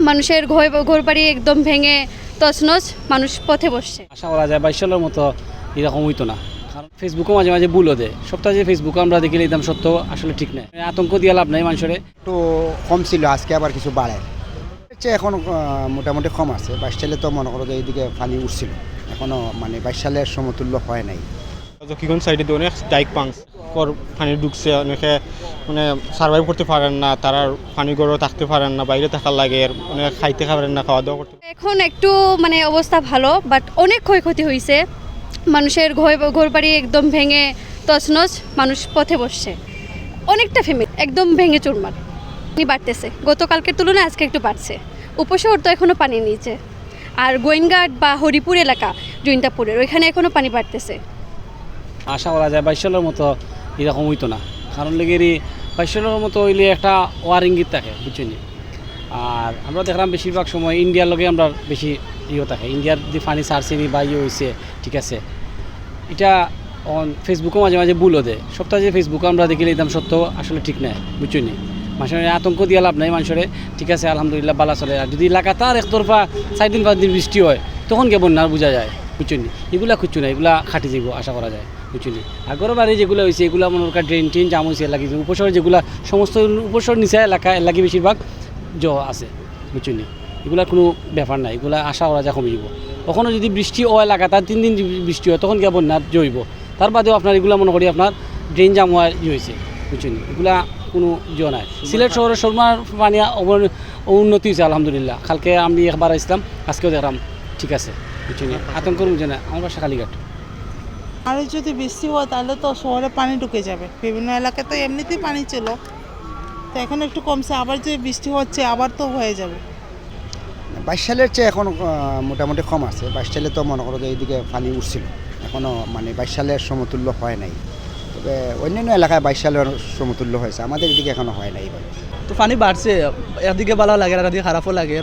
মানুষের ঘর ঘর বাড়ি একদম ভেঙে তছনছ মানুষ পথে বসছে। আশা করা যায় বাইশ সালের মতো এরকম হইতো না। কারণ ফেসবুকও মাঝে মাঝে ভুলও দেয়। সপ্তাহে যে ফেসবুকে আমরা দেখি একদম সত্য আসলে ঠিক নাই। আতঙ্ক দিয়ে লাভ নাই মানুষের। একটু কম ছিল আজকে আবার কিছু বাড়ে। এখন মোটামুটি কম আছে। বাইশ সালে তো মনে করো যে এইদিকে পানি উঠছিল। এখনও মানে বাইশ সালের সমতুল্য হয় নাই। সাইডে অনেক ডাইক পাংস পর পানি ঢুকছে অনেকে মানে সার্ভাইভ করতে পারেন না তারা পানি গড়ে থাকতে পারেন না বাইরে থাকার লাগে আর অনেকে খাইতে পারেন না খাওয়া দাওয়া করতে এখন একটু মানে অবস্থা ভালো বাট অনেক ক্ষয়ক্ষতি হয়েছে মানুষের ঘর ঘর বাড়ি একদম ভেঙে তছনছ মানুষ পথে বসছে। অনেকটা ফ্যামিলি একদম ভেঙে চুরমার। পানি বাড়তেছে। গতকালকের তুলনায় আজকে একটু বাড়ছে। উপশহর তো এখনও পানি নিচে। আর গোয়েনঘাট বা হরিপুর এলাকা জৈন্তাপুরের ওইখানে এখনও পানি বাড়তেছে। আশা করা যায় বাইশ সালের মতো এরকম হইতো না। কারণ লেগেরই সালের মতো হইলে একটা ওয়ার ইঙ্গিত থাকে, বুঝছেন আর আমরা দেখলাম বেশিরভাগ সময় ইন্ডিয়ার লগে আমরা বেশি ইয়ে থাকে। ইন্ডিয়ার যে ফানি সার্সিনি বা ইয়ে হয়েছে ঠিক আছে? এটা অন ফেসবুকও মাঝে মাঝে ভুলও দেয়। সপ্তাহে যে ফেসবুকে আমরা দেখি একদম সত্য, আসলে ঠিক নাই, বুঝছেন মানুষের আতঙ্ক দিয়ে লাভ নাই মানুষের। ঠিক আছে, আলহামদুলিল্লাহ, বালা চলে। আর যদি লাগাতার একতরফা চার দিন পাঁচ দিন বৃষ্টি হয়, তখন কে বন্যা বোঝা যায়, বুঝছেন এগুলা খুঁজছো না, এগুলা খাটি যাব আশা করা যায়। বুঝছেন আগর বাড়ি যেগুলো হয়েছে এগুলো মনে কর ড্রেন ট্রেন জাম হয়েছে লাগিয়েছে উপশহর যেগুলা সমস্ত উপশহর নিচে এলাকা, লাগি বেশিরভাগ জ আছে বুঝছেন এগুলা কোনো ব্যাপার নাই এগুলা আশা করা যায় কমে যাব কখনো যদি বৃষ্টি হয় লাগাতার তিন দিন বৃষ্টি হয়, তখন কে বন্যা জইব তার বাদেও আপনার এগুলা মনে করি আপনার ড্রেন জাম হওয়ার ই হয়েছে বুঝছেন এগুলা কোনো ইয়ে নাই। সিলেট শহরের সরমার পানি উন্নতি হয়েছে আলহামদুলিল্লাহ। কালকে আমি একবার আসলাম আজকেও দেখলাম, ঠিক আছে বুঝছেন আতঙ্কর বুঝে না আমার বাসা কালীঘাট। আর যদি বৃষ্টি হয় তাহলে তো শহরে পানি ঢুকে যাবে। বিভিন্ন এলাকায় তো এমনিতেই পানি ছিল। তো এখন একটু কমছে। আবার যে বৃষ্টি হচ্ছে আবার তো হয়ে যাবে। বাইশ সালের চেয়ে এখন মোটামুটি কম আছে। বাইশ সালে তো মনে করো যে এইদিকে পানি উঠছিল। এখনও মানে বাইশ সালের সমতুল্য হয় নাই। তবে অন্যান্য এলাকায় বাইশ সালের সমতুল্য হয়েছে। আমাদের এদিকে এখনও হয় নাই এবার তো পানি বাড়ছে। একদিকে ভালো লাগে আর একদিকে খারাপও লাগে।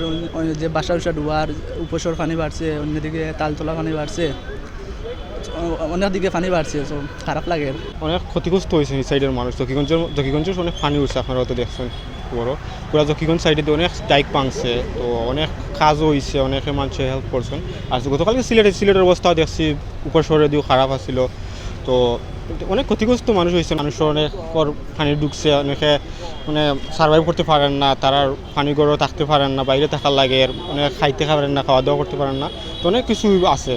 যে বাসা উসা ডুবার উপসর পানি বাড়ছে। অন্যদিকে তালতলা পানি বাড়ছে। অনেক দিকে পানি বাড়ছে তো খারাপ লাগে। অনেক ক্ষতিগ্রস্ত হয়েছে এই সাইডের মানুষ। জকিগঞ্জের জকিগঞ্জের অনেক পানি উঠছে, আপনারা হয়তো দেখছেন বড় পুরা জকিগঞ্জ সাইডে অনেক ডাইক পাংছে তো অনেক কাজও হয়েছে অনেকে মানুষে হেল্প করছেন। আর গতকালকে সিলেটে সিলেটের অবস্থাও দেখছি, উপর শহরে দিও খারাপ আছিল। তো অনেক ক্ষতিগ্রস্ত মানুষ হয়েছে মানুষ অনেক পানি ঢুকছে, অনেকে মানে সার্ভাইভ করতে পারেন না, তারা পানি গড়ে থাকতে পারেন না, বাইরে থাকার লাগে, অনেক খাইতে পারেন না খাওয়া দাওয়া করতে পারেন না, তো অনেক কিছু আছে।